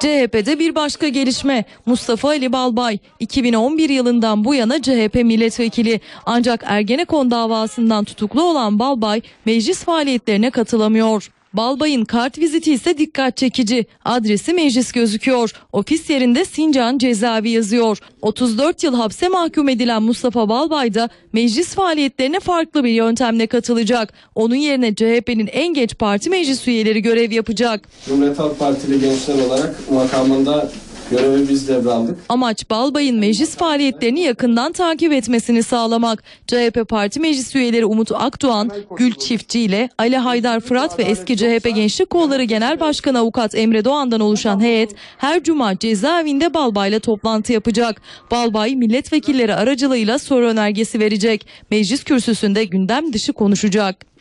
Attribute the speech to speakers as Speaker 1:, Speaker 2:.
Speaker 1: CHP'de bir başka gelişme. Mustafa Ali Balbay 2011 yılından bu yana CHP milletvekili. Ancak Ergenekon davasından tutuklu olan Balbay meclis faaliyetlerine katılamıyor. Balbay'ın kart viziti ise dikkat çekici. Adresi meclis gözüküyor. Ofis yerinde Sincan cezaevi yazıyor. 34 yıl hapse mahkum edilen Mustafa Balbay da meclis faaliyetlerine farklı bir yöntemle katılacak. Onun yerine CHP'nin en geç parti meclis üyeleri görev yapacak.
Speaker 2: Cumhuriyet Halk Partili gençler olarak makamında görevi biz devraldık.
Speaker 1: Amaç Balbay'ın meclis faaliyetlerini yakından takip etmesini sağlamak. CHP Parti Meclis üyeleri Umut Akdoğan, Gül Çiftçi ile Ali Haydar Fırat ve eski CHP Gençlik Kolları Genel Başkanı Avukat Emre Doğan'dan oluşan heyet her cuma cezaevinde Balbay'la toplantı yapacak. Balbay milletvekilleri aracılığıyla soru önergesi verecek. Meclis kürsüsünde gündem dışı konuşacak.